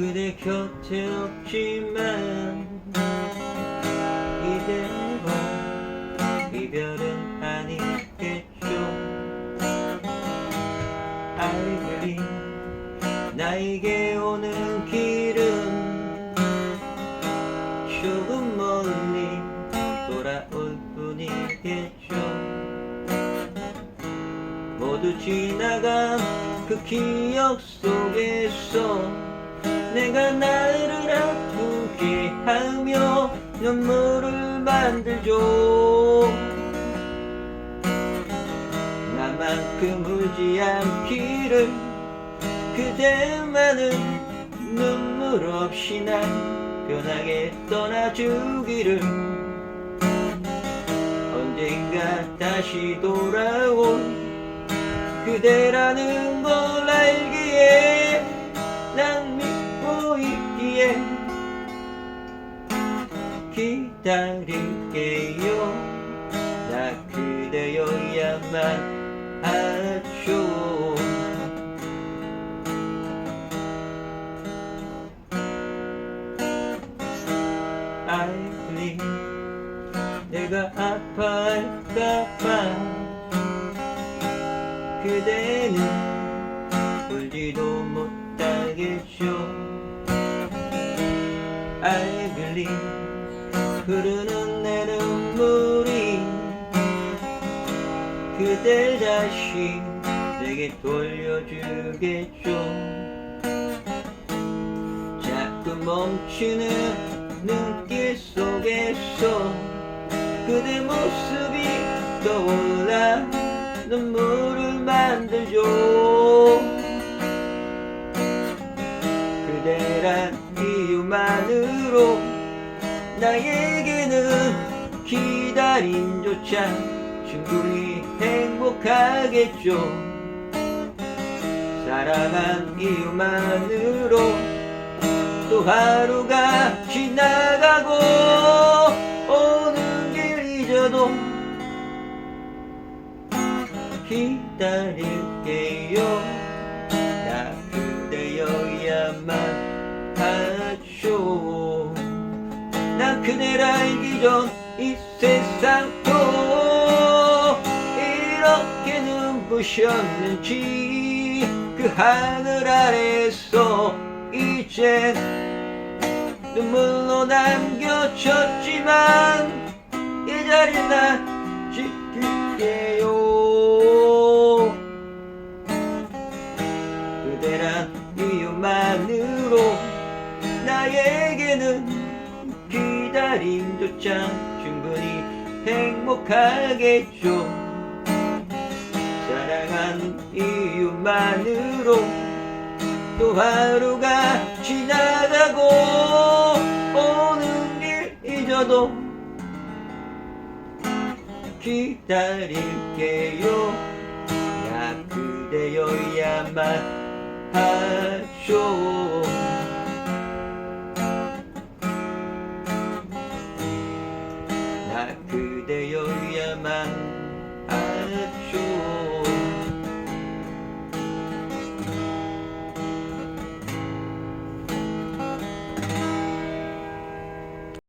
그대 곁에 없지만 이대로 이별은 아니겠죠. 알그리 나에게 오는 길은 조금 멀리 돌아올 뿐이겠죠. 모두 지나간 그 기억 속에서 내가 나를 아프게 하며 눈물을 만들죠. 나만큼 울지 않기를 그대만은 눈물 없이 난 편하게 떠나주기를. 언젠가 다시 돌아올 그대라는 걸 알기 기다릴게요. 나 그대여야만 하죠 알리 내가 아파할까봐 그대는 울지도 못하겠죠. I believe 흐르는 내 눈물이 그댈 다시 내게 돌려주겠죠. 자꾸 멈추는 눈길 속에서 그대 모습이 떠올라 눈물을 만들죠. 그대란 이유만으로 나에게는 기다림조차 충분히 행복하겠죠. 사랑한 이유만으로 또 하루가 지나가고 오는 길 잊어도 기다릴게요. 나 그대여야만 하죠. 난 그댈 알기 전 이 세상도 이렇게 눈부셨는지 그 하늘 아래서 이젠 눈물로 남겨졌지만 이 자리 난 지킬게 기다림조차 충분히 행복하겠죠 사랑한 이유만으로 또 하루가 지나가고 오는 길 잊어도 기다릴게요. 나 그대여야만 하죠 like.